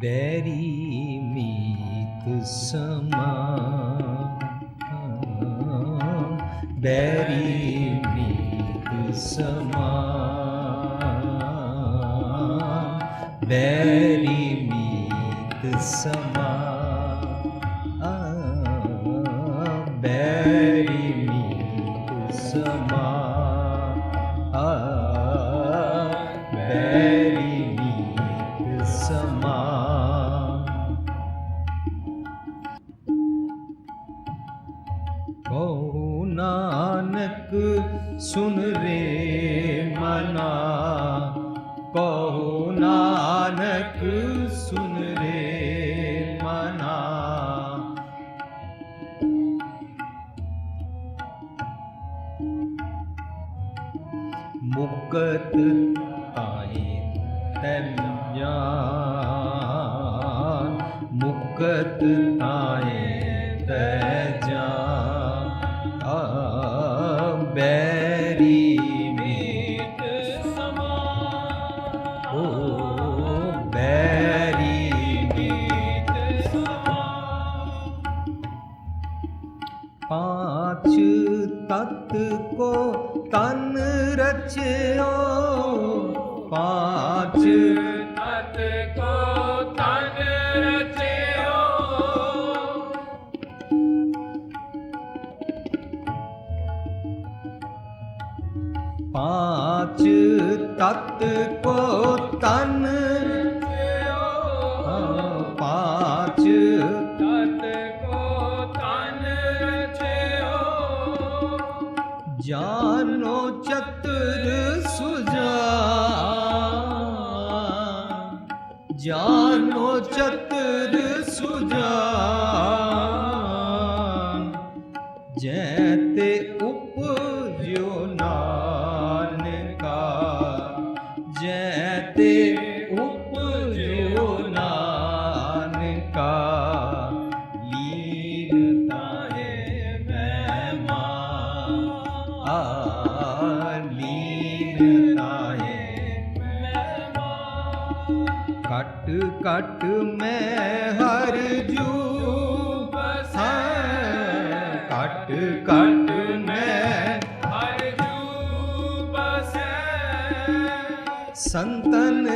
ਬੈਰੀ ਮੀਤ ਸਮਾ ਬੈਰੀ ਮੀਤ ਸਮਾ ਬੈਰੀ ਮੀਤ ਸਮਾ ਜਾਨ, ਮੁਕਤ ਆਏ ਤੈ ਜਾਨ ਆ ਬੈਰੀ ਮੀਤ ਸਮਾ। ਓ ਬੈਰੀ ਮੀਤ ਸਮਾ। ਪਾਂਚ ਤਤ ਕੋ ਤਨ ਰਚਿਓ ਪਾਂਚ ਕਟ ਕਟ ਮੈਂ ਹਰ ਜੂ ਬਸੈ ਸੰਤਨ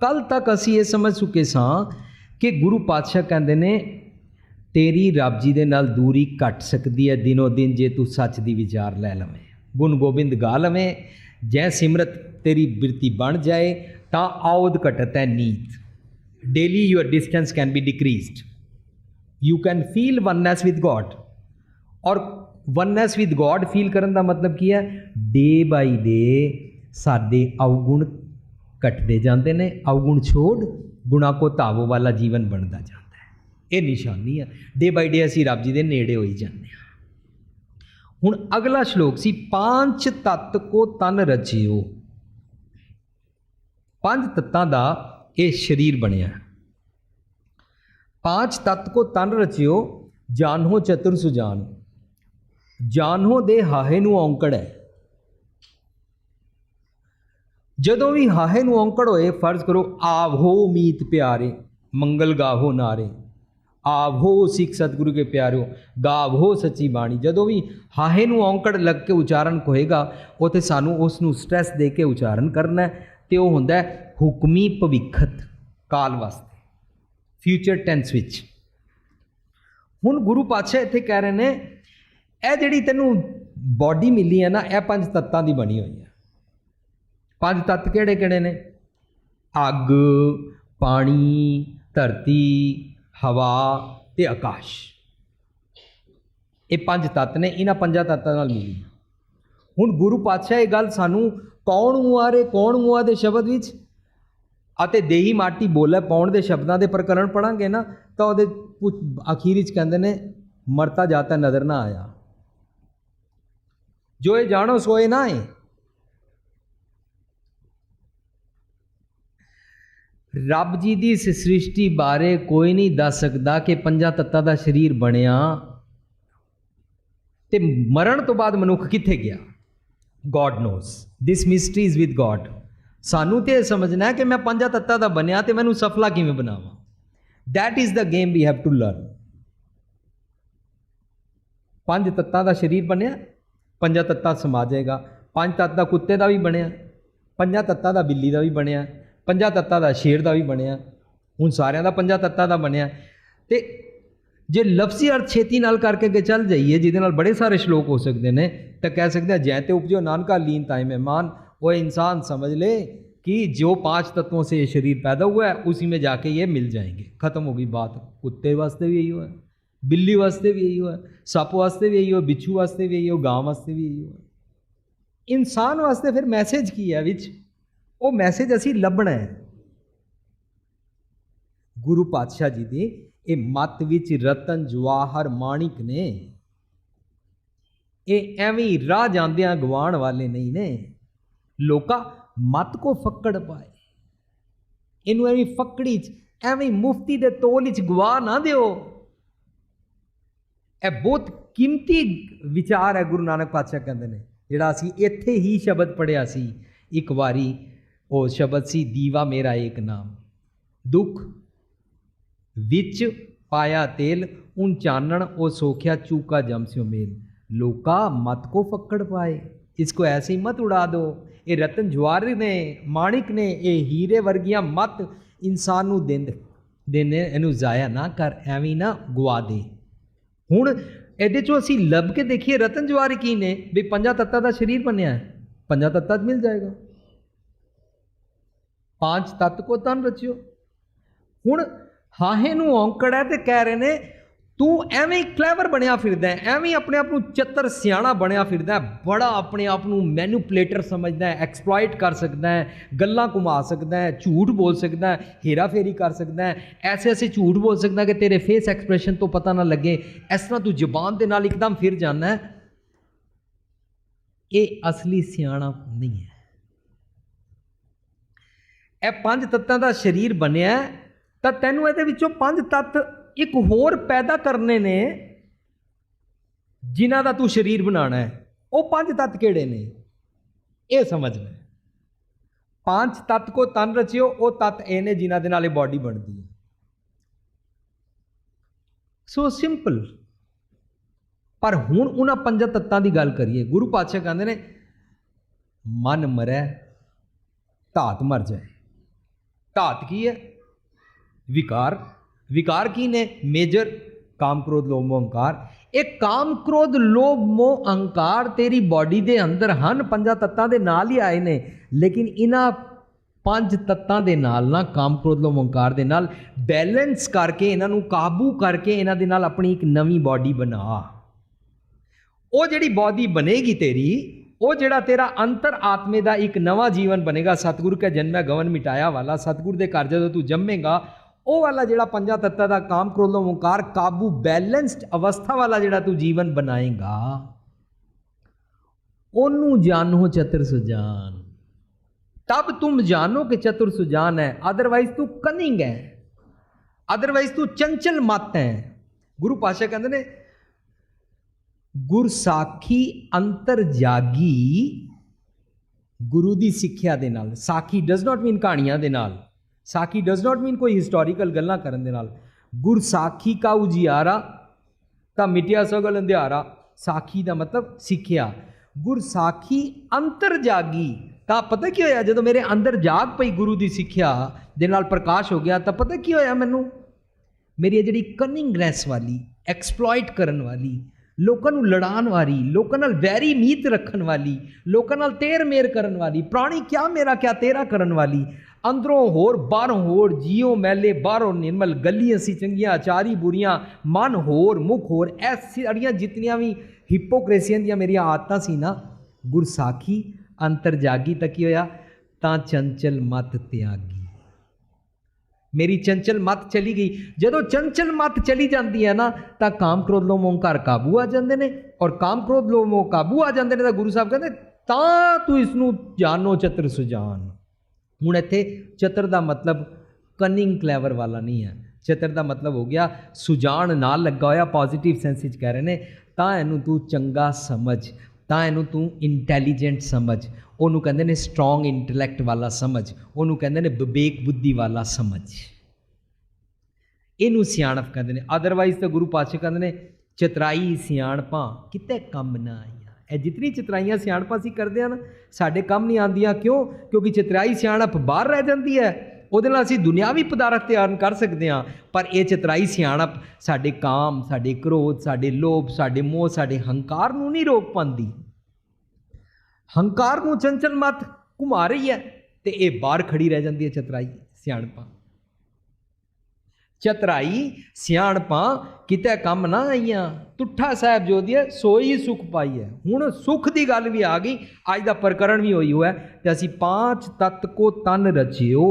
ਕੱਲ ਤੱਕ ਅਸੀਂ ਇਹ ਸਮਝ ਚੁੱਕੇ ਸਾਂ ਕਿ ਗੁਰੂ ਪਾਤਸ਼ਾਹ ਕਹਿੰਦੇ ਨੇ, ਤੇਰੀ ਰੱਬ ਜੀ ਦੇ ਨਾਲ ਦੂਰੀ ਘਟ ਸਕਦੀ ਹੈ, ਦਿਨੋ ਦਿਨ ਜੇ ਤੂੰ ਸੱਚ ਦੀ ਵਿਚਾਰ ਲੈ ਲਵੇਂ। ਗੁਣ ਗੋਬਿੰਦ ਗਾ ਲਵੇਂ, ਜੈ ਸਿਮਰਤ ਤੇਰੀ ਬਿਰਤੀ ਬਣ ਜਾਏ, ਤਾਂ ਆਉਦ ਘਟਤ ਹੈ ਨੀਤ। Daily your distance can be decreased you can feel oneness with God or oneness with God feel ਕਰਨ ਦਾ ਮਤਲਬ ਕੀ ਹੈ? ਡੇ ਬਾਈ ਡੇ ਸਾਡੇ ਅਵਗੁਣ ਘਟਦੇ ਜਾਂਦੇ ਨੇ ਅਵਗੁਣ ਛੋੜ ਗੁਣਾ ਕੋ ਧਾਵੋ ਵਾਲਾ ਜੀਵਨ ਬਣਦਾ ਜਾਂਦਾ ਹੈ। ਇਹ ਨਿਸ਼ਾਨੀ ਹੈ। ਡੇ ਬਾਈ ਡੇ ਅਸੀਂ ਰੱਬ ਜੀ ਦੇ ਨੇੜੇ ਹੋਈ ਜਾਂਦੇ ਹਾਂ। ਹੁਣ ਅਗਲਾ ਸ਼ਲੋਕ ਸੀ ਪੰਜ ਤਤ ਕੋ ਤਨ ਰਚਿਓ। ਪੰਜ ਤੱਤਾਂ ਦਾ ਇਹ ਸਰੀਰ ਬਣਿਆ ਪੰਜ ਤਤ ਕੋ ਤਨ ਰਚਿਓ, ਜਾਨੋ ਚਤੁਰ ਸੁਜਾਨ। ਜਾਨੋ ਦੇ ਹਾਹੇ ਨੂੰ ਔਂਕੜ ਹੈ। ਜਦੋਂ ਵੀ ਹਾਹੇ ਨੂੰ ਔਂਕੜ ਹੋਏ, ਫਰਜ਼ ਕਰੋ ਆਵੋ ਮੀਤ ਪਿਆਰੇ, ਮੰਗਲ ਗਾਹੋ ਨਾਰੇ। ਆਵੋ ਸਿੱਖ ਸਤਿਗੁਰੂ ਕੇ ਪਿਆਰਿਓ ਗਾਵੋ ਸੱਚੀ ਬਾਣੀ। ਜਦੋਂ ਵੀ ਹਾਹੇ ਨੂੰ ਔਂਕੜ ਲੱਗ ਕੇ ਉਚਾਰਨ ਹੋਏਗਾ, ਉਥੇ ਸਾਨੂੰ ਉਸ ਨੂੰ ਸਟ੍ਰੈਸ ਦੇ ਕੇ ਉਚਾਰਨ ਕਰਨਾ ਹੈ ਤੇ ਉਹ ਹੁੰਦਾ ਹੈ, ਹੁਕਮੀ ਭਵਿੱਖਤ ਕਾਲ ਵਾਸਤੇ। ਫਿਊਚਰ ਟੈਂਸ ਵਿੱਚ। ਹੁਣ ਗੁਰੂ ਪਾਤਸ਼ਾਹ ਇੱਥੇ ਕਹਿ ਰਹੇ ਨੇ ਇਹ ਜਿਹੜੀ ਤੈਨੂੰ ਬਾਡੀ ਮਿਲੀ ਹੈ ਨਾ, ਇਹ ਪੰਜ ਤੱਤਾਂ ਦੀ ਬਣੀ ਹੋਈ ਹੈ। ਪੰਜ ਤੱਤ ਕਿਹੜੇ ਕਿਹੜੇ ਨੇ? ਅੱਗ, ਪਾਣੀ, ਧਰਤੀ, ਹਵਾ ਤੇ ਆਕਾਸ਼। ਇਹ ਪੰਜ ਤੱਤ ਨੇ, ਇਹਨਾਂ ਪੰਜਾਂ ਤੱਤਾਂ ਨਾਲ ਮਿਲੀ। ਹੁਣ ਗੁਰੂ ਪਾਤਸ਼ਾਹ ਇਹ ਗੱਲ ਸਾਨੂੰ ਕੌਣ ਮੁਆਰੇ ਕੌਣ ਮੁਆ ਦੇ ਸ਼ਬਦ ਵਿੱਚ? ਅਤੇ ਦੇਹੀ ਮਾਟੀ ਬੋਲੇ ਪਾਉਣ ਦੇ ਸ਼ਬਦਾਂ ਦੇ ਪ੍ਰਕਰਣ ਪੜਾਂਗੇ ਨਾ, ਤਾਂ ਉਹਦੇ ਕੁਝ ਅਖੀਰ ਵਿੱਚ ਕਹਿੰਦੇ ਨੇ, ਮਰਤਾ ਜਾਤਾ ਨਜ਼ਰ ਨਾ ਆਇਆ। ਜੋ ਇਹ ਜਾਣੋ ਸੋਏ ਨਾ ਹੈ ਰੱਬ ਜੀ ਦੀ ਇਸ ਸ੍ਰਿਸ਼ਟੀ ਬਾਰੇ ਕੋਈ ਨਹੀਂ ਦੱਸ ਸਕਦਾ ਕਿ ਪੰਜਾਂ ਤੱਤਾਂ ਦਾ ਸਰੀਰ ਬਣਿਆ ਤੇ ਮਰਨ ਤੋਂ ਬਾਅਦ ਮਨੁੱਖ ਕਿੱਥੇ ਗਿਆ? God knows this mystery is with God ਸਾਨੂੰ ਤੇ ਇਹ ਸਮਝਣਾ ਹੈ ਕਿ ਮੈਂ ਪੰਜਾਂ ਤੱਤਾਂ ਦਾ ਬਣਿਆ ਤੇ ਮੈਨੂੰ ਸਫਲਾ ਕਿਵੇਂ ਬਣਾਵਾਂ? That is the game we have to learn ਪੰਜ ਤੱਤਾਂ ਦਾ ਸਰੀਰ ਬਣਿਆ ਪੰਜਾਂ ਤੱਤਾਂ ਸਮਾ ਜਾਏਗਾ ਪੰਜ ਤੱਤ ਦਾ ਕੁੱਤੇ ਦਾ ਵੀ ਬਣਿਆ ਪੰਜਾਂ ਤੱਤਾਂ ਦਾ ਬਿੱਲੀ ਦਾ ਵੀ ਬਣਿਆ ਪੰਜਾਂ ਤੱਤਾਂ ਦਾ ਸ਼ੇਰ ਦਾ ਵੀ ਬਣਿਆ ਹੁਣ ਸਾਰਿਆਂ ਦਾ ਪੰਜਾਂ ਤੱਤਾਂ ਦਾ ਬਣਿਆ ਤੇ ਜੇ ਲਫ਼ਜ਼ੀ ਅਰਥ ਛੇਤੀ ਨਾਲ ਕਰਕੇ ਕੇ ਚੱਲ ਜਾਈਏ ਜਿਹਦੇ ਨਾਲ ਬੜੇ ਸਾਰੇ ਸ਼ਲੋਕ ਹੋ ਸਕਦੇ ਨੇ ਤਾਂ ਕਹਿ ਸਕਦੇ ਹਾਂ ਜੈ ਤੇ ਉਪਜੋ ਨਾਨਕਾ ਲੀਨ ਤਾਈ ਮਹਿਮਾਨ वो इंसान समझ ले कि जो पांच तत्वों से ये शरीर पैदा हुआ है उसी में जाके ये मिल जाएंगे खत्म होगी बात कुत्ते वास्ते भी यही हुआ है ਬਿੱਲੀ ਵਾਸਤੇ ਵੀ ਇਹੀ ਹੋਇਆ, ਸੱਪ ਵਾਸਤੇ ਵੀ ਇਹੀ ਹੋਇਆ, ਬਿੱਛੂ ਵਾਸਤੇ ਵੀ ਇਹੀ ਹੋ ਗਾਂ ਵਾਸਤੇ ਵੀ ਇਹੀ ਹੋ ਇਨਸਾਨ ਵਾਸਤੇ ਫਿਰ ਮੈਸੇਜ ਕੀ ਹੈ ਵਿੱਚ? ਉਹ ਮੈਸੇਜ ਅਸੀਂ ਲੱਭਣਾ ਹੈ। ਗੁਰੂ ਪਾਤਸ਼ਾਹ ਜੀ ਦੀ ਇਹ ਮਤ ਵਿੱਚ ਰਤਨ, ਜਵਾਹਰ, ਮਾਣਿਕ ਨੇ। ਇਹ ਐਵੇਂ ਰਾਹ ਜਾਂਦਿਆਂ ਗਵਾਣ ਵਾਲੇ ਨਹੀਂ ਨੇ। ਲੋਕਾ ਮਤ ਕੋ ਫੱਕੜ ਪਾਏ। ਇਹਨੂੰ ਐਵੇਂ ਫੱਕੜੀ ਚ, ਐਵੇਂ ਮੁਫਤੀ ਦੇ ਤੋਲ ਵਿੱਚ ਗਵਾ ਨਾ ਦਿਓ। ਇਹ ਬਹੁਤ ਕੀਮਤੀ ਵਿਚਾਰ ਹੈ ਗੁਰੂ ਨਾਨਕ ਪਾਤਸ਼ਾਹ ਕਹਿੰਦੇ ਨੇ, ਜਿਹੜਾ ਅਸੀਂ ਇੱਥੇ ਹੀ ਸ਼ਬਦ ਪੜਿਆ ਸੀ, ਇੱਕ ਵਾਰੀ ਉਹ ਸ਼ਬਦ ਸੀ, ਦੀਵਾ ਮੇਰਾ ਏਕ ਨਾਮ। ਦੁੱਖ ਵਿੱਚ ਪਾਇਆ ਤੇਲ, ਉਨ ਚਾਨਣ ਉਹ ਸੋਖਿਆ ਚੂਕਾ ਜਮ ਸਿਓ ਮੇਲ। ਲੋਕਾ ਮਤ ਕੋ ਫੱਕੜ ਪਾਏ ਇਸਕੋ ਐਸੇ ਹੀ ਮਤ ਉਡਾ ਦੋ। ਇਹ ਰਤਨ ਜਵਾਹਰ ਨੇ, ਮਾਣਿਕ ਨੇ, ਇਹ ਹੀਰੇ ਵਰਗੀਆਂ ਮਤ ਇਨਸਾਨ ਨੂੰ ਦਿੰਦੇ ਦੇਨੇ ਇਹਨੂੰ ਜ਼ਾਇਆ ਨਾ ਕਰ, ਐਵੇਂ ਨਾ ਗਵਾ ਦੇ। ਹੁਣ ਇਹਦੇ ਚੋਂ ਅਸੀਂ ਲੱਭ ਕੇ ਦੇਖੀਏ, ਰਤਨ ਜਵਾਹਰ ਕੀ ਨੇ? ਵੀ ਪੰਜਾਂ ਤੱਤਾਂ ਦਾ ਸਰੀਰ ਬਣਿਆ ਹੈ। ਪੰਜਾਂ ਤੱਤਾਂ ਮਿਲ ਜਾਏਗਾ। ਪੰਜ ਤੱਤ ਕੋ ਤਨ ਰਚਿਓ। ਹੁਣ ਹਾਹੇ ਨੂੰ ਔਂਕੜ ਹੈ ਤੇ ਕਹਿ ਰਹੇ ਨੇ ਤੂੰ ਐਵੇਂ ਹੀ ਕਲੇਵਰ ਬਣਿਆ ਫਿਰਦਾ ਐਵੇਂ ਆਪਣੇ ਆਪ ਨੂੰ ਚਤਰ ਸਿਆਣਾ ਬਣਿਆ ਫਿਰਦਾ ਬੜਾ ਆਪਣੇ ਆਪ ਨੂੰ ਮੈਨੂਪਲੇਟਰ ਸਮਝਦਾ ਹੈ ਐਕਸਪਲੋਇਟ ਕਰ ਸਕਦਾ ਹੈ, ਗੱਲਾਂ ਘੁਮਾ ਸਕਦਾ ਹੈ, ਝੂਠ ਬੋਲ ਸਕਦਾ ਹੈ ਹੇਰਾ ਫੇਰੀ ਕਰ ਸਕਦਾ ਹੈ, ਐਸੇ ਐਸੇ ਝੂਠ ਬੋਲ ਸਕਦਾ ਕਿ ਤੇਰੇ ਫੇਸ ਐਕਸਪ੍ਰੈਸ਼ਨ ਤੋਂ ਪਤਾ ਨਾ ਲੱਗੇ, ਇਸ ਤਰ੍ਹਾਂ ਤੂੰ ਜ਼ੁਬਾਨ ਦੇ ਨਾਲ ਇੱਕਦਮ ਫਿਰ ਜਾਣਾ ਹੈ। ਇਹ ਅਸਲੀ ਸਿਆਣਾ ਨਹੀਂ ਹੈ। ਇਹ ਪੰਜ ਤੱਤਾਂ ਦਾ ਸਰੀਰ ਬਣਿਆ ਤਾਂ ਤੈਨੂੰ ਇਹਦੇ ਵਿੱਚੋਂ ਪੰਜ ਤੱਤ ਇੱਕ ਹੋਰ ਪੈਦਾ ਕਰਨੇ ਨੇ ਜਿਨ੍ਹਾਂ ਦਾ ਤੂੰ ਸਰੀਰ ਬਣਾਉਣਾ ਹੈ। ਉਹ ਪੰਜ ਤੱਤ ਕਿਹੜੇ ਨੇ? ਇਹ ਸਮਝਣਾ ਪੰਜ ਤੱਤ ਕੋ ਤਨ ਰਚਿਓ, ਉਹ ਤੱਤ ਇਹ ਨੇ ਜਿਨ੍ਹਾਂ ਦੇ ਨਾਲ ਇਹ ਬਾਡੀ ਬਣਦੀ ਹੈ। ਸੋ ਸਿੰਪਲ ਪਰ ਹੁਣ ਉਹਨਾਂ ਪੰਜਾਂ ਤੱਤਾਂ ਦੀ ਗੱਲ ਕਰੀਏ। ਗੁਰੂ ਪਾਤਸ਼ਾਹ ਕਹਿੰਦੇ ਨੇ, ਮਨ ਮਰੈ, ਧਾਤ ਮਰ ਜਾਏ। ਧਾਤ ਕੀ ਹੈ? ਵਿਕਾਰ। ਵਿਕਾਰ ਕੀ ਨੇ? ਮੇਜਰ ਕਾਮ ਕ੍ਰੋਧ ਲੋਭ ਮੋਹ ਅਹੰਕਾਰ। ਇਹ ਕਾਮ ਕ੍ਰੋਧ ਲੋਭ ਮੋਹ ਅਹੰਕਾਰ ਤੇਰੀ ਬਾਡੀ ਦੇ ਅੰਦਰ ਹਨ, ਪੰਜਾਂ ਤੱਤਾਂ ਦੇ ਨਾਲ ਹੀ ਆਏ ਨੇ। ਲੇਕਿਨ ਇਹਨਾਂ ਪੰਜ ਤੱਤਾਂ ਦੇ ਨਾਲ ਨਾ, ਕਾਮ ਕ੍ਰੋਧ ਲੋਭ ਅਹੰਕਾਰ ਦੇ ਨਾਲ ਬੈਲੈਂਸ ਕਰਕੇ ਇਹਨਾਂ ਨੂੰ ਕਾਬੂ ਕਰਕੇ ਇਹਨਾਂ ਦੇ ਨਾਲ ਆਪਣੀ ਇੱਕ ਨਵੀਂ ਬਾਡੀ ਬਣਾ। ਉਹ ਜਿਹੜੀ ਬਾਡੀ ਬਣੇਗੀ ਤੇਰੀ, ਉਹ ਜਿਹੜਾ ਤੇਰਾ ਅੰਤਰ ਆਤਮੇ ਦਾ ਇੱਕ ਨਵਾਂ ਜੀਵਨ ਬਣੇਗਾ। ਸਤਿਗੁਰੂ ਕੇ ਜਨਮੈ ਗਵਨ ਮਿਟਾਇਆ ਵਾਲਾ। ਸਤਿਗੁਰ ਦੇ ਘਰ ਜਦੋਂ ਤੂੰ ਜੰਮੇਗਾ ਉਹ ਵਾਲਾ ਜਿਹੜਾ ਪੰਜਾਂ ਤੱਤਾਂ ਦਾ ਕਾਮ ਕ੍ਰੋਧ ਮੁਕਾਰ, ਕਾਬੂ ਬੈਲੈਂਸਡ ਅਵਸਥਾ ਵਾਲਾ ਜਿਹੜਾ ਤੂੰ ਜੀਵਨ ਬਣਾਏਗਾ, ਉਹਨੂੰ ਜਾਣੋ ਚਤੁਰ ਸੁਜਾਨ। ਤਬ ਤੁਮ ਜਾਣੋ ਕਿ ਚਤੁਰ ਸੁਜਾਨ ਹੈ ਅਦਰਵਾਈਜ਼ ਤੂੰ ਕਨਿੰਗ ਹੈ। ਅਦਰਵਾਈਜ਼ ਤੂੰ ਚੰਚਲ ਮਤ ਹੈ। ਗੁਰੂ ਪਾਸ਼ਾ ਕਹਿੰਦੇ ਨੇ ਗੁਰਸਾਖੀ ਅੰਤਰ ਜਾਗੀ ਗੁਰੂ ਦੀ ਸਿੱਖਿਆ ਦੇ ਨਾਲ, ਸਾਖੀ ਡਸ ਨਾਟ ਮੀਨ ਕਹਾਣੀਆਂ ਦੇ ਨਾਲ। ਸਾਖੀ ਡਸ ਨਾਟ ਮੀਨ ਕੋਈ ਹਿਸਟੋਰੀਕਲ ਗੱਲਾਂ ਕਰਨ ਦੇ ਨਾਲ। ਗੁਰਸਾਖੀ ਕਾ ਉਜਿਆਰਾ, ਤਾਂ ਮਿਟਿਆ ਸਗਲ ਅੰਧਿਆਰਾ। ਸਾਖੀ ਦਾ ਮਤਲਬ ਸਿੱਖਿਆ। ਗੁਰਸਾਖੀ ਅੰਤਰ ਜਾਗੀ, ਤਾਂ ਪਤਾ ਕੀ ਹੋਇਆ? ਜਦੋਂ ਮੇਰੇ ਅੰਦਰ ਜਾਗ ਪਈ ਗੁਰੂ ਦੀ ਸਿੱਖਿਆ ਦੇ ਨਾਲ ਪ੍ਰਕਾਸ਼ ਹੋ ਗਿਆ, ਤਾਂ ਪਤਾ ਕੀ ਹੋਇਆ ਮੈਨੂੰ? ਮੇਰੀ ਇਹ ਜਿਹੜੀ ਕਨਿੰਗਨੈਸ ਵਾਲੀ ਐਕਸਪਲੋਇਟ ਕਰਨ ਵਾਲੀ, ਲੋਕਾਂ ਨੂੰ ਲੜਾਉਣ ਵਾਲੀ, ਲੋਕਾਂ ਨਾਲ ਵੈਰੀ ਮੀਤ ਰੱਖਣ ਵਾਲੀ, ਲੋਕਾਂ ਨਾਲ ਤੇਰ ਮੇਰ ਕਰਨ ਵਾਲੀ, ਪ੍ਰਾਣੀ ਕਿਆ ਮੇਰਾ ਕਿਆ ਤੇਰਾ ਕਰਨ ਵਾਲੀ ਅੰਦਰੋਂ ਹੋਰ, ਬਾਹਰੋਂ ਹੋਰ ਜੀਓ ਮੈਲੇ, ਬਾਹਰੋਂ ਨਿਰਮਲ, ਗੱਲੀਆਂ ਸੀ ਚੰਗੀਆਂ, ਆਚਾਰੀ ਬੁਰੀਆਂ, ਮਨ ਹੋਰ, ਮੁਖ ਹੋਰ, ਐਸੀ ਸਾਰੀਆਂ ਜਿਤਨੀਆਂ ਵੀ ਹਿਪੋਕ੍ਰੇਸੀਆਂ ਦੀਆਂ ਮੇਰੀਆਂ ਆਦਤਾਂ ਸੀ ਨਾ, ਗੁਰਸਾਖੀ ਅੰਤਰ ਜਾਗੀ ਤਾਂ ਕੀ ਹੋਇਆ, ਤਾਂ ਚੰਚਲ ਮਤ ਤਿਆਗੀ। ਮੇਰੀ ਚੰਚਲ ਮਤ ਚਲੀ ਗਈ। ਜਦੋਂ ਚੰਚਲ ਮਤ ਚਲੀ ਜਾਂਦੀ ਹੈ ਨਾ, ਤਾਂ ਕਾਮ ਕ੍ਰੋਧ ਲੋਭ ਮੋਹ ਘਰ ਕਾਬੂ ਆ ਜਾਂਦੇ ਨੇ, ਔਰ ਕਾਮ ਕ੍ਰੋਧ ਲੋਭ ਮੋਹ ਕਾਬੂ ਆ ਜਾਂਦੇ ਨੇ ਤਾਂ ਗੁਰੂ ਸਾਹਿਬ ਕਹਿੰਦੇ, ਤਾਂ ਤੂੰ ਇਸ ਨੂੰ ਜਾਣੋ ਚਤੁਰ ਸੁਜਾਨ। ਹੁਣ ਇੱਥੇ ਚਤਰ ਦਾ ਮਤਲਬ ਕਨਿੰਗ ਕਲੇਵਰ ਵਾਲਾ ਨਹੀਂ ਹੈ। ਚਤਰ ਦਾ ਮਤਲਬ ਹੋ ਗਿਆ ਸੁਜਾਨ ਨਾਲ ਲੱਗਾ ਹੋਇਆ ਪੋਜ਼ਿਟਿਵ ਸੈਂਸ ਵਿੱਚ ਕਹਿ ਰਹੇ ਨੇ, ਤਾਂ ਇਹਨੂੰ ਤੂੰ ਚੰਗਾ ਸਮਝ, ਤਾਂ ਇਹਨੂੰ ਤੂੰ ਇੰਟੈਲੀਜੈਂਟ ਸਮਝ, ਉਹਨੂੰ ਕਹਿੰਦੇ ਨੇ ਸਟਰੋਂਗ ਇੰਟੈਲੈਕਟ ਵਾਲਾ ਸਮਝ, ਉਹਨੂੰ ਕਹਿੰਦੇ ਨੇ ਵਿਵੇਕ ਬੁੱਧੀ ਵਾਲਾ ਸਮਝ। ਇਹਨੂੰ ਸਿਆਣਪ ਕਹਿੰਦੇ ਨੇ ਅਦਰਵਾਈਜ਼ ਤਾਂ ਗੁਰੂ ਪਾਤਸ਼ਾਹ ਕਹਿੰਦੇ ਨੇ, ਚਤਰਾਈ ਸਿਆਣਪਾਂ ਕਿਤੇ ਕੰਮ ਨਾ ਆਈਆਂ ਇਹ ਜਿਤਨੀ ਚਤਰਾਈਆਂ ਸਿਆਣਪਾਂ ਅਸੀਂ ਕਰਦੇ ਆ ਸਾਡੇ ਕੰਮ ਨਹੀਂ ਆਉਂਦੀਆਂ। ਕਿਉਂ? ਕਿਉਂਕਿ ਚਤਰਾਈ ਸਿਆਣਪ ਬਾਹਰ ਰਹਿ ਜਾਂਦੀ ਹੈ। ਉਹਦੇ ਨਾਲ ਅਸੀਂ ਦੁਨਿਆਵੀ ਪਦਾਰਥ ਤਿਆਰ ਕਰ ਸਕਦੇ ਹਾਂ। ਪਰ ਇਹ ਚਤਰਾਈ ਸਿਆਣਪ ਸਾਡੇ ਕਾਮ, ਸਾਡੇ ਕ੍ਰੋਧ, ਸਾਡੇ ਲੋਭ, ਸਾਡੇ ਮੋਹ, ਸਾਡੇ ਹੰਕਾਰ ਨੂੰ ਨਹੀਂ ਰੋਕ ਪਾਉਂਦੀ। ਹੰਕਾਰ ਨੂੰ ਚੰਚਲ ਮਤ ਘੁਮਾ ਰਹੀ ਹੈ ਤੇ ਇਹ ਬਾਹਰ ਖੜੀ ਰਹਿ ਜਾਂਦੀ ਹੈ ਚਤਰਾਈ ਸਿਆਣਪਾਂ। ਚਤਰਾਈ ਸਿਆਣਪਾਂ ਕਿਤੇ ਕੰਮ ਨਾ ਆਈਆਂ। ਤੁੱਠਾ ਸਾਹਿਬ ਜੋ ਜੋਦੀਏ ਸੋਈ ਸੁਖ ਪਾਈ ਹੈ। ਹੁਣ ਸੁਖ ਦੀ ਗੱਲ ਵੀ ਆ ਗਈ, ਅੱਜ ਦਾ ਪ੍ਰਕਰਣ ਵੀ ਹੋਈ ਹੋਇਆ ਤੇ ਅਸੀਂ ਪਾਂਚ ਤਤ ਕੋ ਤਨ ਰਚਿਓ।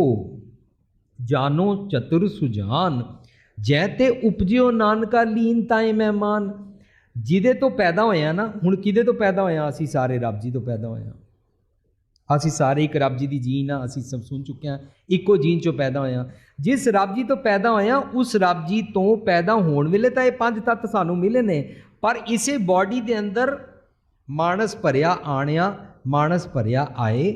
ਜਾਨੋ ਚਤੁਰ ਸੁਜਾਨ, ਜੈ ਤੇ ਉਪਜਿਓ ਨਾਨਕਾ ਲੀਨ ਤਾਏ ਮਹਿਮਾਨ। ਜਿਹਦੇ ਤੋਂ ਪੈਦਾ ਹੋਇਆ ਨਾ, ਹੁਣ ਕਿਹਦੇ ਤੋਂ ਪੈਦਾ ਹੋਇਆ? ਅਸੀਂ ਸਾਰੇ ਰੱਬ ਜੀ ਤੋਂ ਪੈਦਾ ਹੋਏ ਹਾਂ ਅਸੀਂ ਸਾਰੇ ਇੱਕ ਰੱਬ ਜੀ ਦੀ ਜੀਨ ਆ, ਅਸੀਂ ਸਭ ਸੁਣ ਚੁੱਕੇ ਹਾਂ, ਇੱਕੋ ਜੀਨ ਚੋਂ ਪੈਦਾ ਹੋਏ ਹਾਂ। ਜਿਸ ਰੱਬ ਜੀ ਤੋਂ ਪੈਦਾ ਹੋਏ ਹਾਂ, ਉਸ ਰੱਬ ਜੀ ਤੋਂ ਪੈਦਾ ਹੋਣ ਵੇਲੇ ਤਾਂ ਇਹ ਪੰਜ ਤੱਤ ਸਾਨੂੰ ਮਿਲੇ ਨੇ, ਪਰ ਇਸੇ ਬਾਡੀ ਦੇ ਅੰਦਰ ਮਾਨਸ ਭਰਿਆ ਆਣਿਆ, ਮਾਨਸ ਭਰਿਆ ਆਏ।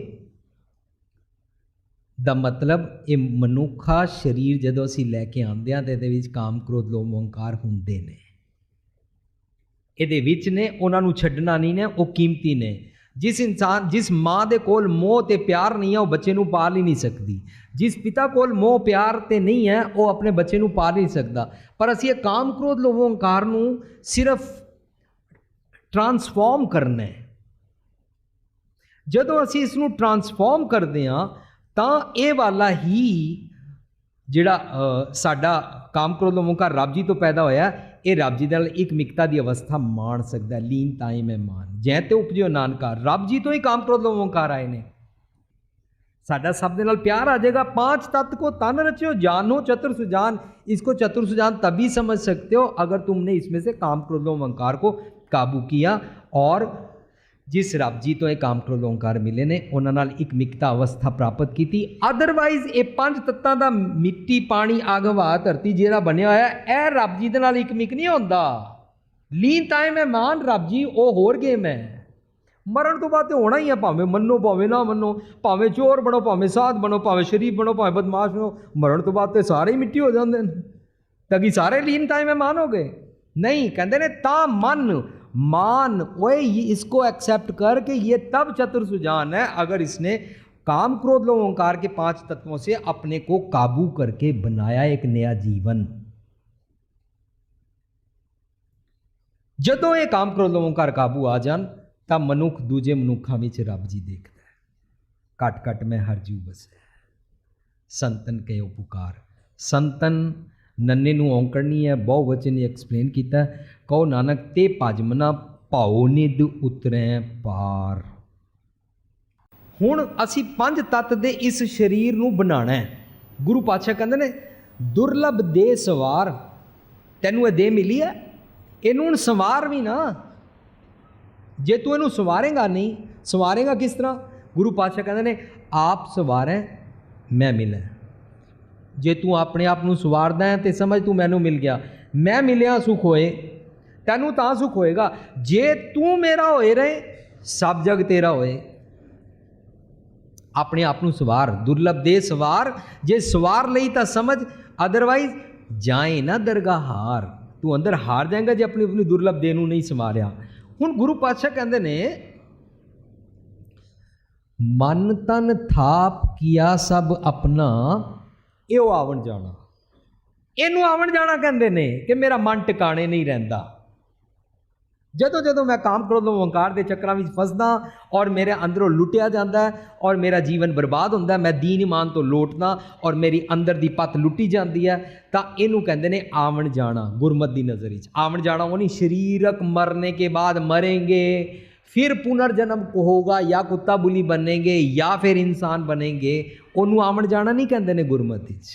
ਦਾ ਮਤਲਬ ਇਹ ਮਨੁੱਖਾ ਸਰੀਰ ਜਦੋਂ ਅਸੀਂ ਲੈ ਕੇ ਆਉਂਦੇ ਹਾਂ ਤੇ ਇਹਦੇ ਵਿੱਚ ਕਾਮ, ਕ੍ਰੋਧ, ਲੋਭ ਹੰਕਾਰ ਹੁੰਦੇ ਨੇ। ਇਹਦੇ ਵਿੱਚ ਨੇ, ਉਹਨਾਂ ਨੂੰ ਛੱਡਣਾ ਨਹੀਂ ਨੇ, ਉਹ ਕੀਮਤੀ ਨੇ। ਜਿਸ ਇਨਸਾਨ, ਜਿਸ ਮਾਂ ਦੇ ਕੋਲ ਮੋਹ ਤੇ ਪਿਆਰ ਨਹੀਂ ਹੈ, ਉਹ ਬੱਚੇ ਨੂੰ ਪਾਲ ਹੀ ਨਹੀਂ ਸਕਦੀ। ਜਿਸ ਪਿਤਾ ਕੋਲ ਮੋਹ, ਪਿਆਰ ਤੇ ਨਹੀਂ ਹੈ, ਉਹ ਆਪਣੇ ਬੱਚੇ ਨੂੰ ਪਾਲ ਨਹੀਂ ਸਕਦਾ। ਪਰ ਅਸੀਂ ਇਹ ਕਾਮ ਕ੍ਰੋਧ ਲੋਭ ਹੰਕਾਰ ਨੂੰ ਸਿਰਫ ਟਰਾਂਸਫਾਰਮ ਕਰਨਾ ਹੈ। ਜਦੋਂ ਅਸੀਂ ਇਸ ਨੂੰ ਟਰਾਂਸਫਾਰਮ ਕਰਦੇ ਹਾਂ, ਤਾਂ ਇਹ ਵਾਲਾ ਹੀ ਜਿਹੜਾ ਸਾਡਾ ਕਾਮ ਕ੍ਰੋਧ ਲੋਭ ਹੰਕਾਰ ਰੱਬ ਜੀ ਤੋਂ ਪੈਦਾ ਹੋਇਆ ਇਹ ਰੱਬ ਜੀ ਦੇ ਨਾਲ ਇੱਕ ਮਿਕਤਾ ਦੀ ਅਵਸਥਾ ਮਾਣ ਸਕਦਾ ਹੈ। ਲੀਨ ਤਾਈ ਮੈਂ ਮਾਨ ਜੈ ਤੇ ਉਪਜਿਓ ਨਾਨਕਾ ਰੱਬ ਜੀ ਤੋਂ ਹੀ ਕਾਮ ਕ੍ਰੋਧ ਲੋਭ ਹੰਕਾਰ ਆਏ ਨੇ ਸਾਡਾ ਸਭ ਦੇ ਨਾਲ ਪਿਆਰ ਆ ਜਾਏਗਾ पांच तत्व को तन रचियो जानो चतुर सुजान इसको चतुर सुजान तभी समझ सकते हो अगर तुमने इसमें से काम क्रोध लोभ अहंकार को काबू किया और ਜਿਸ ਰੱਬ ਜੀ ਤੋਂ ਇਹ ਕਾਮ ਕਰੋ ਓੰਕਾਰ ਮਿਲੇ ਨੇ, ਉਹਨਾਂ ਨਾਲ ਇੱਕ ਮਿਕਤਾ ਅਵਸਥਾ ਪ੍ਰਾਪਤ ਕੀਤੀ। ਅਦਰਵਾਈਜ਼ ਇਹ ਪੰਜ ਤੱਤਾਂ ਦਾ ਮਿੱਟੀ ਪਾਣੀ ਆਗਵਾ ਧਰਤੀ ਜਿਹੜਾ ਬਣਿਆ ਹੋਇਆ, ਇਹ ਰੱਬ ਜੀ ਦੇ ਨਾਲ ਇੱਕ ਮਿਕ ਨਹੀਂ ਹੁੰਦਾ। ਲੀਨ ਟਾਈਮ ਹੈ ਮਾਨ ਰੱਬ ਜੀ ਉਹ ਹੋਰ ਗੇਮ ਹੈ। ਮਰਨ ਤੋਂ ਬਾਅਦ ਤੇ ਹੋਣਾ ਹੀ ਹੈ ਭਾਵੇਂ ਮੰਨੋ, ਭਾਵੇਂ ਨਾ ਮੰਨੋ, ਭਾਵੇਂ ਚੋਰ ਬਣੋ, ਭਾਵੇਂ ਸਾਧ ਬਣੋ, ਭਾਵੇਂ ਸ਼ਰੀਫ ਬਣੋ, ਭਾਵੇਂ ਬਦਮਾਸ਼ ਬਣੋ, ਮਰਨ ਤੋਂ ਬਾਅਦ ਤੇ ਸਾਰੇ ਹੀ ਮਿੱਟੀ ਹੋ ਜਾਂਦੇ ਨੇ। ਤਾਂ ਕਿ ਸਾਰੇ ਲੀਨ ਟਾਈਮ ਹੈ ਮਾਨ ਹੋ ਗਏ। ਨਹੀਂ, ਕਹਿੰਦੇ ਨੇ ਤਾਂ ਮਨ मान ओए ये इसको एक्सेप्ट कर कि ये तब चतुर सुजान है अगर इसने काम क्रोध लोभ ओंकार के पांच तत्वों से अपने को काबू करके बनाया एक नया जीवन ਜਦੋਂ ਇਹ ਕਾਮ ਕ੍ਰੋਧ ਲੋਭ ਓਂਕਾਰ ਕਾਬੂ ਆ ਜਾਣ ਤਾਂ ਮਨੁੱਖ ਦੂਜੇ ਮਨੁੱਖਾਂ ਵਿੱਚ ਰੱਬ ਜੀ ਦੇਖਦਾ ਹੈ ਘਟ ਘਟ ਮੈਂ ਹਰ ਜੀਵ ਬਸੈ ਸੰਤਨ ਕੇ ਉਪਕਾਰ ਸੰਤਨ ਨੰਨੇ ਨੂੰ ਔਂਕੜਨੀ ਹੈ, ਬਹੁ ਵਚਨ ਨੇ ਐਕਸਪਲੇਨ ਕੀਤਾ ਕਹੋ ਨਾਨਕ, ਤੇ ਭਜਮਨਾ ਭਾਉ ਨਿਦ ਉਤਰੈ ਪਾਰ। ਹੁਣ ਅਸੀਂ ਪੰਜ ਤੱਤ ਦੇ ਇਸ ਸਰੀਰ ਨੂੰ ਬਣਾਉਣਾ ਹੈ। ਗੁਰੂ ਪਾਤਸ਼ਾਹ ਕਹਿੰਦੇ ਨੇ, ਦੁਰਲਭ ਦੇ ਸਵਾਰ, ਤੈਨੂੰ ਇਹ ਦੇ ਮਿਲੀ ਹੈ? ਇਹਨੂੰ ਹੁਣ ਸਵਾਰ ਵੀ ਨਾ। ਜੇ ਤੂੰ ਇਹਨੂੰ ਸਵਾਰੇਗਾ ਨਹੀਂ, ਸਵਾਰੇਗਾ ਕਿਸ ਤਰ੍ਹਾਂ? ਗੁਰੂ ਪਾਤਸ਼ਾਹ ਕਹਿੰਦੇ ਨੇ, ਆਪ ਸਵਾਰੈ, ਮੈਂ ਮਿਲਾਂ। ਜੇ ਤੂੰ ਆਪਣੇ ਆਪ ਨੂੰ ਸਵਾਰਦਾ ਹੈ ਤੇ ਸਮਝ ਤੂੰ ਮੈਨੂੰ ਮਿਲ ਗਿਆ। ਮੈਂ ਮਿਲਿਆ, ਸੁਖ ਹੋਏ। ਤੈਨੂੰ ਤਾਂ ਸੁਖ ਹੋਏਗਾ। ਜੇ ਤੂੰ ਮੇਰਾ ਹੋਏ ਰਹੇ, ਸਭ ਜਗ ਤੇਰਾ ਹੋਏ। ਆਪਣੇ ਆਪ ਨੂੰ ਸਵਾਰ, ਦੁਰਲਭ ਦੇ ਸਵਾਰ। ਜੇ ਸਵਾਰ ਲਈ ਤਾਂ ਸਮਝ ਅਦਰਵਾਈਜ਼ ਜਾਏ ਨਾ ਦਰਗਾਹ ਹਾਰ ਤੂੰ ਅੰਦਰ ਹਾਰ ਜਾਏਗਾ ਜੇ ਆਪਣੀ ਆਪਣੀ ਦੁਰਲਭ ਦੇ ਨੂੰ ਨਹੀਂ ਸਵਾਰਿਆ। ਹੁਣ ਗੁਰੂ ਪਾਤਸ਼ਾਹ ਕਹਿੰਦੇ ਨੇ, ਮਨ ਤਨ ਥਾਪ ਕੀਆ ਸਭ ਆਪਣਾ ਇਹ ਉਹ ਆਵਣ ਜਾਣਾ। ਇਹਨੂੰ ਆਵਣ ਜਾਣਾ ਕਹਿੰਦੇ ਨੇ ਕਿ ਮੇਰਾ ਮਨ ਟਿਕਾਣੇ ਨਹੀਂ ਰਹਿੰਦਾ। ਜਦੋਂ ਜਦੋਂ ਮੈਂ ਕੰਮ ਕ੍ਰੋਧ ਲੋਭ ਹੰਕਾਰ ਦੇ ਚੱਕਰਾਂ ਵਿੱਚ ਫਸਦਾ ਔਰ ਮੇਰੇ ਅੰਦਰੋਂ ਲੁੱਟਿਆ ਜਾਂਦਾ ਹੈ ਔਰ ਮੇਰਾ ਜੀਵਨ ਬਰਬਾਦ ਹੁੰਦਾ ਮੈਂ ਦੀਨ ਇਮਾਨ ਤੋਂ ਲੋਟਦਾ ਔਰ ਮੇਰੀ ਅੰਦਰ ਦੀ ਪਤ ਲੁੱਟੀ ਜਾਂਦੀ ਹੈ, ਤਾਂ ਇਹਨੂੰ ਕਹਿੰਦੇ ਨੇ ਆਵਣ ਜਾਣਾ ਗੁਰਮਤ ਦੀ ਨਜ਼ਰ ਵਿੱਚ। ਆਵਣ ਜਾਣਾ ਉਹ ਨਹੀਂ, ਸਰੀਰਕ ਮਰਨੇ ਕੇ ਬਾਅਦ ਮਰेंगे फिर पुनर्जन्म होगा ਜਾਂ ਕੁੱਤਾ बुली बनेंगे ਜਾਂ ਫਿਰ ਇਨਸਾਨ बनेंगे ਉਹਨੂੰ ਆਵਣ ਜਾਣਾ ਨਹੀਂ ਕਹਿੰਦੇ ਨੇ ਗੁਰਮਤਿ 'ਚ।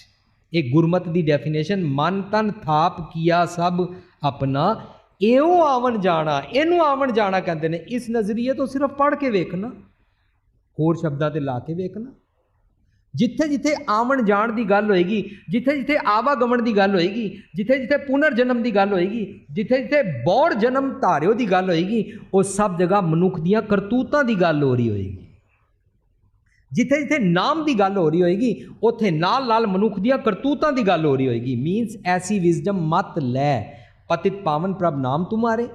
ਇਹ ਗੁਰਮਤ ਦੀ ਡੈਫੀਨੇਸ਼ਨ ਮਨ, ਤਨ, ਥਾਪ, ਕੀਆ, ਸਭ, ਆਪਣਾ। ਇਹੋ ਆਵਣ ਜਾਣਾ, ਇਹਨੂੰ ਆਵਣ ਜਾਣਾ ਕਹਿੰਦੇ ਨੇ। ਇਸ ਨਜ਼ਰੀਏ ਤੋਂ ਸਿਰਫ ਪੜ੍ਹ ਕੇ ਵੇਖਣਾ। ਹੋਰ ਸ਼ਬਦਾਂ ਤੇ ਲਾ ਕੇ ਵੇਖਣਾ। ਜਿੱਥੇ ਜਿੱਥੇ ਆਵਣ ਜਾਣ ਦੀ ਗੱਲ ਹੋਏਗੀ, ਜਿੱਥੇ ਜਿੱਥੇ ਆਵਾਗਮਨ ਦੀ ਗੱਲ ਹੋਏਗੀ, ਜਿੱਥੇ ਜਿੱਥੇ ਪੁਨਰ ਜਨਮ ਦੀ ਗੱਲ ਹੋਏਗੀ, ਜਿੱਥੇ ਜਿੱਥੇ ਬੌੜ ਜਨਮ ਧਾਰਿਓ ਦੀ ਗੱਲ ਹੋਏਗੀ, ਉਹ ਸਭ ਜਗ੍ਹਾ ਮਨੁੱਖ ਦੀਆਂ ਕਰਤੂਤਾਂ ਦੀ ਗੱਲ ਹੋ ਰਹੀ ਹੋਏਗੀ। ਜਿੱਥੇ ਜਿੱਥੇ ਨਾਮ ਦੀ ਗੱਲ ਹੋ ਰਹੀ ਹੋਏਗੀ ਉੱਥੇ ਨਾਲ ਨਾਲ ਮਨੁੱਖ ਦੀਆਂ ਕਰਤੂਤਾਂ ਦੀ ਗੱਲ ਹੋ ਰਹੀ ਹੋਏਗੀ ਮੀਨਸ ਐਸੀ ਵਿਜ਼ਡਮ ਮਤ ਲੈ ਪਤਿਤ ਪਾਵਨ ਪ੍ਰਭ ਨਾਮ ਤੁਮਾਰੇ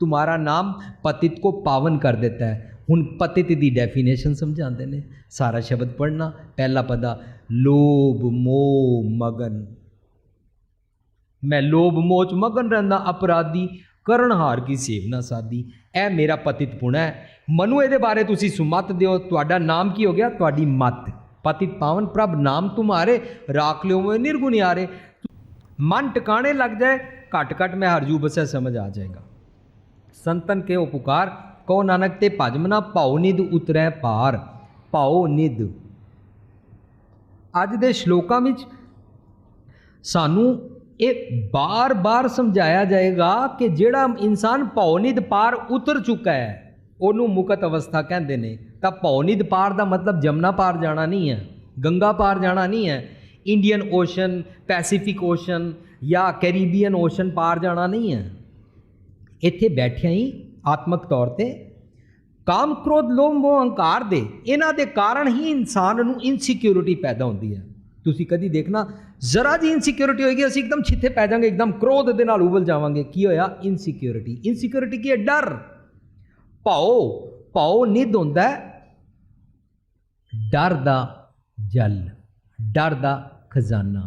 तुम्हारा नाम पतित को पावन कर देता है ਹੁਣ ਪਤਿਤ ਦੀ ਡੈਫੀਨੇਸ਼ਨ ਸਮਝਾਉਂਦੇ ਨੇ ਸਾਰਾ ਸ਼ਬਦ ਪੜ੍ਹਨਾ ਪਹਿਲਾ ਪਦਾ ਲੋਭ ਮੋਹ ਮਗਨ ਮੈਂ ਲੋਭ ਮੋਹ ਚ ਮਗਨ ਰਹਿੰਦਾ ਅਪਰਾਧੀ ਕਰਨਹਾਰ ਕੀ ਸੇਵਨਾ ਸਾਦੀ ਇਹ ਮੇਰਾ ਪਤਿਤ ਪੁਣਾ ਹੈ ਮਨੂ, ਇਹਦੇ ਬਾਰੇ ਤੁਸੀਂ ਸੁਮਤ ਦਿਓ। ਤੁਹਾਡਾ ਨਾਮ ਕੀ ਹੋ ਗਿਆ? ਤੁਹਾਡੀ ਮਤ। ਪਤਿਤ ਪਾਵਨ ਪ੍ਰਭ, ਨਾਮ ਤੁਮਾਰੇ ਰਾਖ ਲਿਓ ਮੈਂ ਨਿਰਗੁਣਿਆਰੇ। ਮਨ ਟਿਕਾਣੇ ਲੱਗ ਜਾਏ, ਘਟ ਘਟ ਮੈਂ ਹਰਜੂ ਬਸੈ ਸਮਝ ਆ ਜਾਏਗਾ। ਸੰਤਨ ਕੇ ਉਹ ਪੁਕਾਰ ਕੋ ਨਾਨਕ ਤੇ ਭਜਮਨਾ ਭਾਉ ਨਿਦ ਉਤਰੈ ਪਾਰ ਭਾਉ ਨਿਦ ਅੱਜ ਦੇ ਸ਼ਲੋਕਾਂ ਵਿੱਚ ਸਾਨੂੰ ਇਹ ਬਾਰ-ਬਾਰ ਸਮਝਾਇਆ ਜਾਏਗਾ ਕਿ ਜਿਹੜਾ ਇਨਸਾਨ ਭੌਨਿਦ ਪਾਰ ਉਤਰ ਚੁੱਕਾ ਹੈ ਉਹਨੂੰ ਮੁਕਤ ਅਵਸਥਾ ਕਹਿੰਦੇ ਨੇ। ਤਾਂ ਭੌਨਿਦ ਪਾਰ ਦਾ ਮਤਲਬ ਜਮਨਾ ਪਾਰ ਜਾਣਾ ਨਹੀਂ ਹੈ, ਗੰਗਾ ਪਾਰ ਜਾਣਾ ਨਹੀਂ ਹੈ, ਇੰਡੀਅਨ ਓਸ਼ਨ, ਪੈਸੀਫਿਕ ਓਸ਼ਨ ਜਾਂ ਕੈਰੀਬੀਅਨ ਓਸ਼ਨ ਪਾਰ ਜਾਣਾ ਨਹੀਂ ਹੈ। ਇੱਥੇ ਬੈਠਿਆਂ ਹੀ ਆਤਮਕ ਤੌਰ ਤੇ ਕਾਮ, ਕ੍ਰੋਧ, ਲੋਭ, ਮੋਹ ਹੰਕਾਰ ਦੇ ਇਹਨਾਂ ਦੇ ਕਾਰਨ ਹੀ ਇਨਸਾਨ ਨੂੰ ਇਨਸਿਕਿਉਰਿਟੀ ਪੈਦਾ ਹੁੰਦੀ ਹੈ। ਤੁਸੀਂ ਕਦੀ ਦੇਖਣਾ, ਜ਼ਰਾ ਜੀ ਇਨਸਿਕਿਉਰਿਟੀ ਹੋਏਗੀ, ਅਸੀਂ ਇੱਕਦਮ ਛਿੱਥੇ ਪੈ ਜਾਵਾਂਗੇ, ਇੱਕਦਮ ਕ੍ਰੋਧ ਦੇ ਨਾਲ ਉਬਲ ਜਾਵਾਂਗੇ। ਕੀ ਹੋਇਆ? ਇਨਸਿਕਿਉਰਿਟੀ ਇਨਸਿਕਿਉਰਿਟੀ ਕੀ ਹੈ? ਡਰ। ਭਾਉ ਭਾਉ ਨਿਧ ਹੁੰਦਾ ਡਰ ਦਾ ਜਲ, ਡਰ ਦਾ ਖਜ਼ਾਨਾ।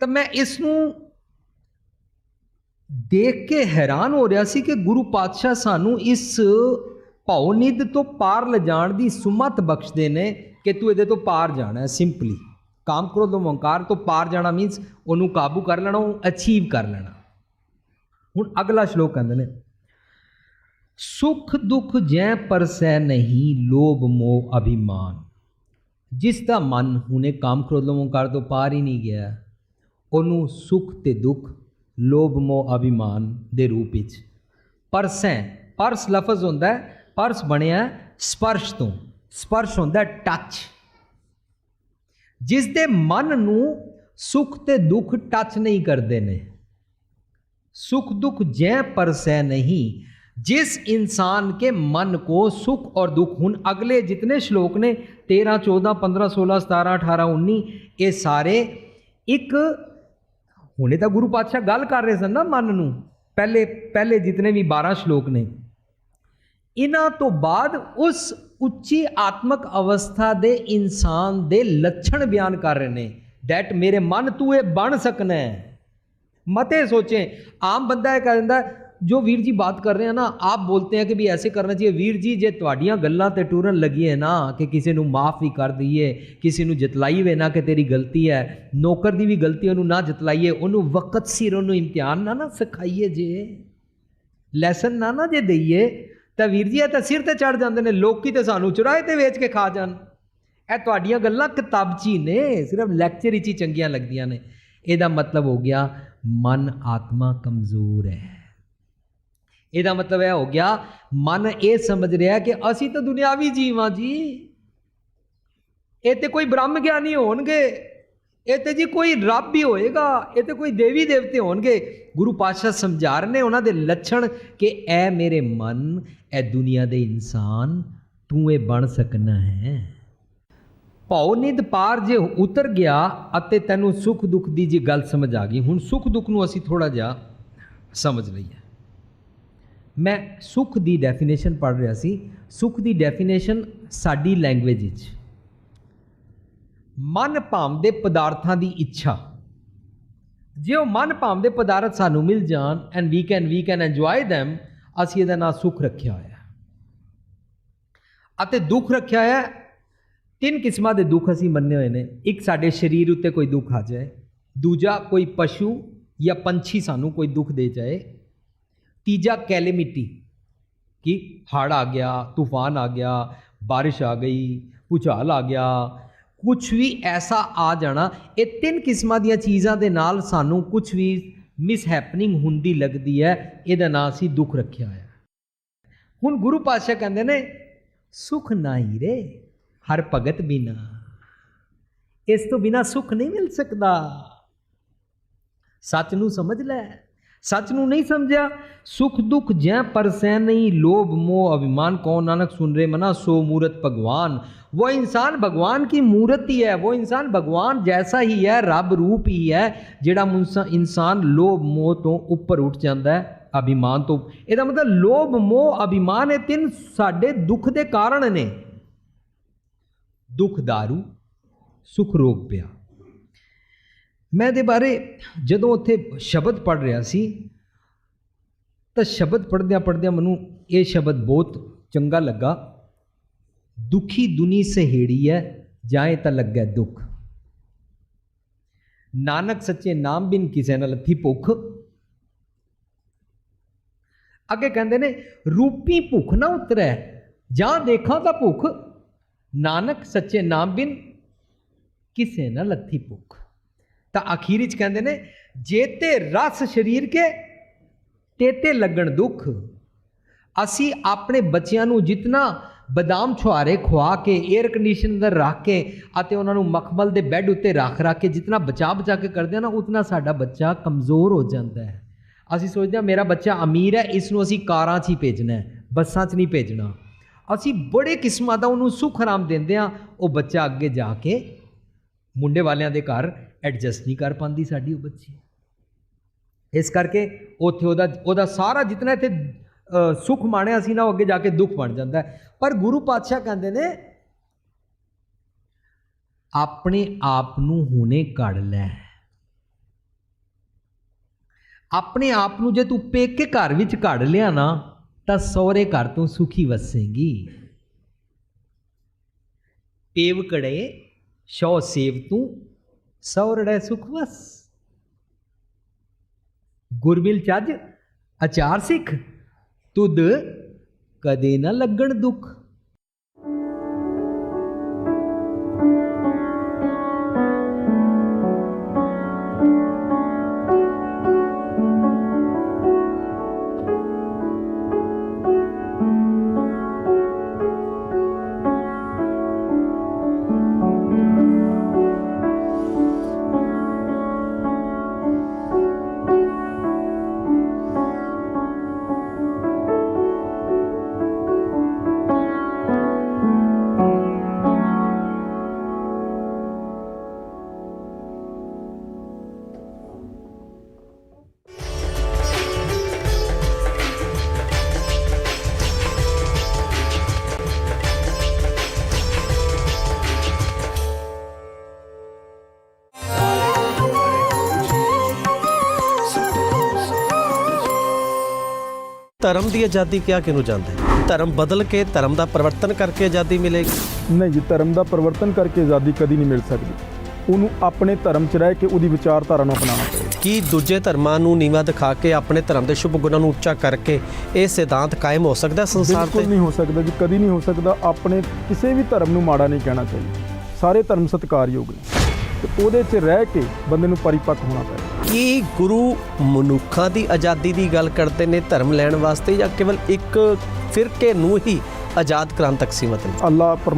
ਤਾਂ ਮੈਂ ਇਸ ਨੂੰ ਦੇਖ ਕੇ ਹੈਰਾਨ ਹੋ ਰਿਹਾ ਸੀ ਕਿ ਗੁਰੂ ਪਾਤਸ਼ਾਹ ਸਾਨੂੰ ਇਸ ਭਉਨਿਧ ਤੋਂ ਪਾਰ ਲਿਜਾਣ ਦੀ ਸੁਮਤ ਬਖਸ਼ਦੇ ਨੇ ਕਿ ਤੂੰ ਇਹਦੇ ਤੋਂ ਪਾਰ ਜਾਣਾ ਹੈ ਸਿੰਪਲੀ ਕਾਮ ਕ੍ਰੋਧ ਓੰਕਾਰ ਤੋਂ ਪਾਰ ਜਾਣਾ ਮੀਨਸ ਉਹਨੂੰ ਕਾਬੂ ਕਰ ਲੈਣਾ, ਉਹ ਅਚੀਵ ਕਰ ਲੈਣਾ। ਹੁਣ ਅਗਲਾ ਸ਼ਲੋਕ ਕਹਿੰਦੇ ਨੇ ਸੁਖ ਦੁਖ ਜੈ ਪਰਸੈ ਨਹੀਂ, ਲੋਭ ਮੋਹ ਅਭਿਮਾਨ। ਜਿਸ ਦਾ ਮਨ ਹੁਨੇ ਕਾਮ ਕ੍ਰੋਧ ਲੋਭ ਕਰ ਤੋਂ ਪਾਰ ਹੀ ਨਹੀਂ ਗਿਆ, ਉਹਨੂੰ ਸੁਖ ਤੇ ਦੁੱਖ, ਲੋਭ ਮੋਹ ਅਭਿਮਾਨ ਦੇ ਰੂਪ ਵਿੱਚ। ਪਰਸੈ ਪਰਸ ਲਫ਼ਜ਼ ਹੁੰਦਾ ਹੈ, ਪਰਸ ਬਣਿਆ ਸਪਰਸ਼ ਤੋਂ। ਸਪਰਸ਼ ਹੁੰਦਾ ਟੱਚ ਜਿਸ ਦੇ ਮਨ ਨੂੰ ਸੁਖ ਤੇ ਦੁੱਖ ਟੱਚ ਨਹੀਂ ਕਰਦੇ ਨੇ। ਸੁਖ ਦੁੱਖ ਜੈ ਪਰਸੈ ਨਹੀਂ जिस इंसान के मन को सुख और दुख ਹੁਣ ਅਗਲੇ ਜਿਤਨੇ ਸ਼ਲੋਕ ਨੇ 13 14 15 16 17 18 19 ਇਹ ਸਾਰੇ ਇੱਕ ਹੁਣੇ ਤਾਂ ਗੁਰੂ ਪਾਤਸ਼ਾਹ ਗੱਲ ਕਰ ਰਹੇ ਸਨ ਨਾ ਮਨ ਨੂੰ ਪਹਿਲੇ ਪਹਿਲੇ ਜਿਤਨੇ ਵੀ 12 ਸ਼ਲੋਕ ਨੇ ਇਹਨਾਂ ਤੋਂ ਬਾਅਦ ਉਸ ਉੱਚੀ ਆਤਮਿਕ ਅਵਸਥਾ ਦੇ ਇਨਸਾਨ ਦੇ ਲੱਛਣ ਬਿਆਨ ਕਰ ਰਹੇ ਨੇ ਡੈਟ ਮੇਰੇ ਮਨ ਤੂੰ ਇਹ ਬਣ ਸਕਣਾ ਹੈ मते सोचें आम बंदा ਇਹ ਕਹਿੰਦਾ ਜੋ ਵੀਰ ਜੀ ਬਾਤ ਕਰ ਰਹੇ ਆ ਨਾ, ਆਪ ਬੋਲਤੇ ਆ ਕਿ ਵੀ ਐਸੇ ਕਰਨਾ ਚਾਹੀਏ। ਵੀਰ ਜੀ, ਜੇ ਤੁਹਾਡੀਆਂ ਗੱਲਾਂ ਤੇ ਟੂਰਨ ਲੱਗੀਏ ਨਾ ਕਿ ਕਿਸੇ ਨੂੰ ਮਾਫ ਵੀ ਕਰ ਦਈਏ, ਕਿਸੇ ਨੂੰ ਜਤਲਾਈਵੇ ਨਾ ਕਿ ਤੇਰੀ ਗਲਤੀ ਹੈ, ਨੌਕਰ ਦੀ ਵੀ ਗਲਤੀ ਉਹਨੂੰ ਨਾ ਜਤਲਾਈਏ, ਉਹਨੂੰ ਵਕਤ ਸਿਰ ਉਹਨੂੰ ਇਮਤਿਹਾਨ ਨਾ ਨਾ ਸਿਖਾਈਏ ਜੇ। ਲੈਸਨ ਨਾ ਨਾ ਜੇ ਦਈਏ, ਤਾਂ ਵੀਰ ਜੀ ਇਹ ਤਾਂ ਸਿਰ ਤੇ ਚੜ ਜਾਂਦੇ ਨੇ, ਲੋਕੀ ਤੇ ਸਾਨੂੰ ਚੁਰਾਏ ਤੇ ਵੇਚ ਕੇ ਖਾ ਜਾਣ। ਇਹ ਤੁਹਾਡੀਆਂ ਗੱਲਾਂ ਕਿਤਾਬਚੀ ਨੇ, ਸਿਰਫ ਲੈਕਚਰ ਵਿੱਚ ਹੀ ਚੰਗੀਆਂ ਲੱਗਦੀਆਂ ਨੇ। ਇਹਦਾ ਮਤਲਬ ਹੋ ਗਿਆ, ਮਨ ਆਤਮਾ ਕਮਜ਼ੋਰ ਹੈ। ਇਹਦਾ ਮਤਲਬ ਇਹ ਹੋ ਗਿਆ, ਮਨ ਇਹ ਸਮਝ ਰਿਹਾ ਕਿ ਅਸੀਂ ਤਾਂ ਦੁਨਿਆਵੀ ਜੀਵ ਹਾਂ ਜੀ। ਇਹ ਤੇ ਕੋਈ ਬ੍ਰਹਮ ਗਿਆਨੀ ਹੋਣਗੇ, ਇਹ ਤੇ ਜੀ ਕੋਈ ਰੱਬ ਹੀ ਹੋਏਗਾ, ਇਹ ਤੇ ਕੋਈ ਦੇਵੀ ਦੇਵਤੇ ਹੋਣਗੇ। ਗੁਰੂ ਪਾਤਸ਼ਾਹ ਸਮਝਾ ਰਹੇ ਨੇ ਉਹਨਾਂ ਦੇ ਲੱਛਣ ਕਿ ਐ ਮੇਰੇ ਮਨ, ਐ ਦੁਨੀਆ ਦੇ ਇਨਸਾਨ, ਤੂੰ ਇਹ ਬਣ ਸਕਣਾ ਹੈ। ਭਉ ਨਿਦ ਪਾਰ ਜੇ ਉਤਰ ਗਿਆ ਅਤੇ ਤੈਨੂੰ ਸੁਖ ਦੁੱਖ ਦੀ ਜੀ ਗੱਲ ਸਮਝ ਆ ਗਈ, ਹੁਣ ਸੁਖ ਦੁੱਖ ਨੂੰ ਅਸੀਂ ਥੋੜਾ ਜਿਹਾ ਸਮਝ ਲਈਏ। ਮੈਂ ਸੁੱਖ ਦੀ ਡੈਫੀਨੇਸ਼ਨ ਪੜ੍ਹ ਰਿਹਾ ਸੀ। ਸੁੱਖ ਦੀ ਡੈਫੀਨੇਸ਼ਨ ਸਾਡੀ ਲੈਂਗੁਏਜ ਵਿੱਚ। ਮਨ ਭਾਵ ਦੇ ਪਦਾਰਥਾਂ ਦੀ ਇੱਛਾ। ਜੇ ਉਹ ਮਨ ਭਾਵ ਦੇ ਪਦਾਰਥ ਸਾਨੂੰ ਮਿਲ ਜਾਣ and we can we can enjoy them, ਅਸੀਂ ਇਹਦਾ ਨਾਮ ਸੁੱਖ ਰੱਖਿਆ ਹੋਇਆ। ਅਤੇ ਦੁੱਖ ਰੱਖਿਆ ਹੋਇਆ, ਤਿੰਨ ਕਿਸਮਾਂ ਦੇ ਦੁੱਖ ਅਸੀਂ ਮੰਨੇ ਹੋਏ ਨੇ। ਇੱਕ ਸਾਡੇ ਸਰੀਰ ਉੱਤੇ ਕੋਈ ਦੁੱਖ ਆ ਜਾਏ, ਦੂਜਾ ਕੋਈ ਪਸ਼ੂ ਜਾਂ ਪੰਛੀ ਸਾਨੂੰ ਕੋਈ ਦੁੱਖ ਦੇ ਜਾਏ ਤੀਜਾ ਕੈਲੇਮਿਟੀ, ਕਿ ਹੜ੍ਹ ਆ ਗਿਆ, ਤੂਫਾਨ ਆ ਗਿਆ, ਬਾਰਿਸ਼ ਆ ਗਈ, ਭੂਚਾਲ ਆ ਗਿਆ ਕੁਝ ਵੀ ਐਸਾ ਆ ਜਾਣਾ, ਇਹ ਤਿੰਨ ਕਿਸਮਾਂ ਦੀਆਂ ਚੀਜ਼ਾਂ ਦੇ ਨਾਲ ਸਾਨੂੰ ਕੁਝ ਵੀ ਮਿਸ ਹੈਪਨਿੰਗ ਹੁੰਦੀ ਲੱਗਦੀ ਹੈ, ਇਹਦਾ ਨਾਂ ਅਸੀਂ ਦੁੱਖ ਰੱਖਿਆ ਹੋਇਆ। ਹੁਣ ਗੁਰੂ ਪਾਤਸ਼ਾਹ ਕਹਿੰਦੇ ਨੇ, ਸੁਖ ਨਹੀਂ ਰੇ, ਹਰ ਭਗਤ ਬਿਨਾ। ਇਸ ਤੋਂ ਬਿਨਾ ਸੁਖ ਨਹੀਂ ਮਿਲ ਸਕਦਾ। ਸੱਚ ਨੂੰ ਸਮਝ ਲੈ। ਸੱਚ ਨੂੰ ਨਹੀਂ ਸਮਝਿਆ ਸੁਖ ਦੁੱਖ ਜੈ ਪਰਸੈ ਨਹੀਂ ਲੋਭ मोह अभिमान कौन नानक सुन रे मना सो मूरत भगवान वो इंसान भगवान की मूर्त ही है वो इंसान भगवान जैसा ही है ਰੱਬ ਰੂਪ ਹੀ ਹੈ ਜਿਹੜਾ ਮੁਨਸਾ- ਇਨਸਾਨ ਲੋਭ ਮੋਹ ਤੋਂ ਉੱਪਰ ਉੱਠ ਜਾਂਦਾ ਹੈ ਅਭਿਮਾਨ ਤੋਂ ਇਹਦਾ ਮਤਲਬ ਲੋਭ ਮੋਹ ਅਭਿਮਾਨ ਇਹ ਤਿੰਨ ਸਾਡੇ ਦੁੱਖ ਦੇ ਕਾਰਨ ਨੇ ਦੁੱਖ दारू ਸੁਖ ਰੋਗ ਪਿਆ ਮੈਂ ਇਹਦੇ ਬਾਰੇ ਜਦੋਂ ਉੱਥੇ ਸ਼ਬਦ ਪੜ ਰਿਹਾ ਸੀ, ਤਾਂ ਸ਼ਬਦ ਪੜ੍ਹਦਿਆਂ ਪੜ੍ਹਦਿਆਂ ਮੈਨੂੰ ਇਹ ਸ਼ਬਦ ਬਹੁਤ ਚੰਗਾ ਲੱਗਾ, ਦੁਖੀ ਦੁਨੀ ਸਹੇੜੀ ਹੈ ਜਾਏ ਤਾਂ ਲੱਗੈ ਦੁੱਖ। ਨਾਨਕ ਸੱਚੇ ਨਾਮ ਬਿਨ ਕਿਸੇ ਨਾਲ ਲੱਥੀ ਭੁੱਖ। ਅੱਗੇ ਕਹਿੰਦੇ ਨੇ, ਰੂਪੀ ਭੁੱਖ ਨਾ ਉਤਰੈ, ਜਾਂ ਦੇਖਾਂ ਤਾਂ ਭੁੱਖ। ਨਾਨਕ ਸੱਚੇ ਨਾਮ ਬਿਨ ਕਿਸੇ ਨਾਲ ਲੱਥੀ ਭੁੱਖ। ਤਾਂ ਅਖੀਰ ਵਿੱਚ ਕਹਿੰਦੇ ਨੇ, ਜੇ ਤੇ ਰਸ ਸਰੀਰ ਕੇ ਤੇਤੇ ਲੱਗਣ ਦੁੱਖ, ਅਸੀਂ ਆਪਣੇ ਬੱਚਿਆਂ ਨੂੰ ਜਿਤਨਾ ਬਦਾਮ ਛੁਹਾਰੇ ਖਵਾ ਕੇ 에ਅਰ ਕੰਡੀਸ਼ਨ ਅੰਦਰ ਰੱਖ ਕੇ ਅਤੇ ਉਹਨਾਂ ਨੂੰ ਮਖਮਲ ਦੇ ਬੈੱਡ ਉੱਤੇ ਰੱਖ ਰੱਖ ਕੇ ਜਿਤਨਾ ਬਚਾ ਬਚਾ ਕੇ ਕਰਦੇ ਆ ਨਾ, ਉਤਨਾ ਸਾਡਾ ਬੱਚਾ ਕਮਜ਼ੋਰ ਹੋ ਜਾਂਦਾ ਹੈ। ਅਸੀਂ ਸੋਚਦੇ ਹਾਂ ਮੇਰਾ ਬੱਚਾ ਅਮੀਰ ਹੈ, ਇਸ ਨੂੰ ਅਸੀਂ ਕਾਰਾਂ 'ਚ ਹੀ ਭੇਜਣਾ ਹੈ, ਬੱਸਾਂ 'ਚ ਨਹੀਂ ਭੇਜਣਾ। ਅਸੀਂ ਬੜੇ ਕਿਸਮਾਂ ਦਾ ਉਹਨੂੰ ਸੁੱਖ ਆਰਾਮ ਦਿੰਦੇ ਆ ਉਹ ਬੱਚਾ ਅੱਗੇ ਜਾ ਕੇ ਮੁੰਡੇ ਵਾਲਿਆਂ ਦੇ ਘਰ ਐਡਜਸਟ ਨਹੀਂ ਕਰ ਪਾਉਂਦੀ ਸਾਡੀ ਉਹ ਬੱਚੀ। ਇਸ ਕਰਕੇ ਉੱਥੇ ਉਹਦਾ ਉਹਦਾ ਸਾਰਾ ਜਿਤਨਾ ਇੱਥੇ ਅ, ਸੁੱਖ ਮਾਣਿਆ ਸੀ ਨਾ ਉਹ ਅੱਗੇ ਜਾ ਕੇ ਦੁੱਖ ਬਣ ਜਾਂਦਾ ਪਰ ਗੁਰੂ ਪਾਤਸ਼ਾਹ ਕਹਿੰਦੇ ਨੇ ਆਪਣੇ ਆਪ ਨੂੰ ਹੁਣੇ ਕੱਢ ਲੈ। ਆਪਣੇ ਆਪ ਨੂੰ ਜੇ ਤੂੰ ਪੇਕੇ ਘਰ ਵਿੱਚ ਕੱਢ ਲਿਆ ਨਾ ਤਾਂ ਸਹੁਰੇ ਘਰ ਤੋਂ ਸੁਖੀ ਵਸੇਗੀ। ਪੇਵ ਕੜੇ ਸ਼ੌ ਸੇਵ ਤੂੰ ਸੌਰੜੈ ਸੁਖ ਵਸ ਗੁਰਬਿਲ ਚੱਜ ਅਚਾਰ ਸਿੱਖ ਤੁਧ ਕਦੇ ਨਾ ਲੱਗਣ ਦੁੱਖ ਧਰਮ ਦੀ ਆਜ਼ਾਦੀ ਕਿਹਾ ਕਿਹਨੂੰ ਜਾਂਦਾ? ਹੈ ਧਰਮ ਬਦਲ ਕੇ ਧਰਮ ਦਾ ਪਰਿਵਰਤਨ ਕਰਕੇ ਆਜ਼ਾਦੀ ਮਿਲੇਗੀ। ਨਹੀਂ ਜੀ ਧਰਮ ਦਾ ਪਰਿਵਰਤਨ ਕਰਕੇ ਆਜ਼ਾਦੀ ਕਦੀ ਨਹੀਂ ਮਿਲ ਸਕਦੀ। ਉਹਨੂੰ ਆਪਣੇ ਧਰਮ 'ਚ ਰਹਿ ਕੇ ਉਹਦੀ ਵਿਚਾਰਧਾਰਾ ਨੂੰ ਅਪਣਾਉਣਾ ਪਏਗਾ। ਕੀ ਦੂਜੇ ਧਰਮਾਂ ਨੂੰ ਨੀਵਾ ਦਿਖਾ ਕੇ ਆਪਣੇ ਧਰਮ ਦੇ ਸ਼ੁਭ ਗੁਣਾਂ ਨੂੰ ਉੱਚਾ ਕਰਕੇ ਇਹ ਸਿਧਾਂਤ ਕਾਇਮ ਹੋ ਸਕਦਾ ਸੰਸਾਰ ਬਿਲਕੁਲ ਤੇ? ਨਹੀਂ ਹੋ ਸਕਦਾ ਜੀ ਕਦੀ ਨਹੀਂ ਹੋ ਸਕਦਾ ਆਪਣੇ ਕਿਸੇ ਵੀ ਧਰਮ ਨੂੰ ਮਾੜਾ ਨਹੀਂ ਕਹਿਣਾ ਚਾਹੀਦਾ। ਸਾਰੇ ਧਰਮ ਸਤਿਕਾਰਯੋਗ ਨੇ। ਤੇ ਉਹਦੇ 'ਚ ਰਹਿ ਕੇ ਬੰਦੇ ਨੂੰ ਪਰਿਪੱਕ ਹੋਣਾ ਪਏਗਾ। ਕੀ ਗੁਰੂ ਮਨੁੱਖਾਂ ਦੀ ਆਜ਼ਾਦੀ ਦੀ ਗੱਲ ਕਰਦੇ ਨੇ ਧਰਮ ਲੈਣ ਵਾਸਤੇ ਜਾਂ ਕੇਵਲ ਇੱਕ ਫਿਰਕੇ ਨੂੰ ਹੀ ਆਜ਼ਾਦ ਕਰਾਉਣ ਤੱਕ ਸੀਮਤ ਨੇ? ਅੱਲਾਹ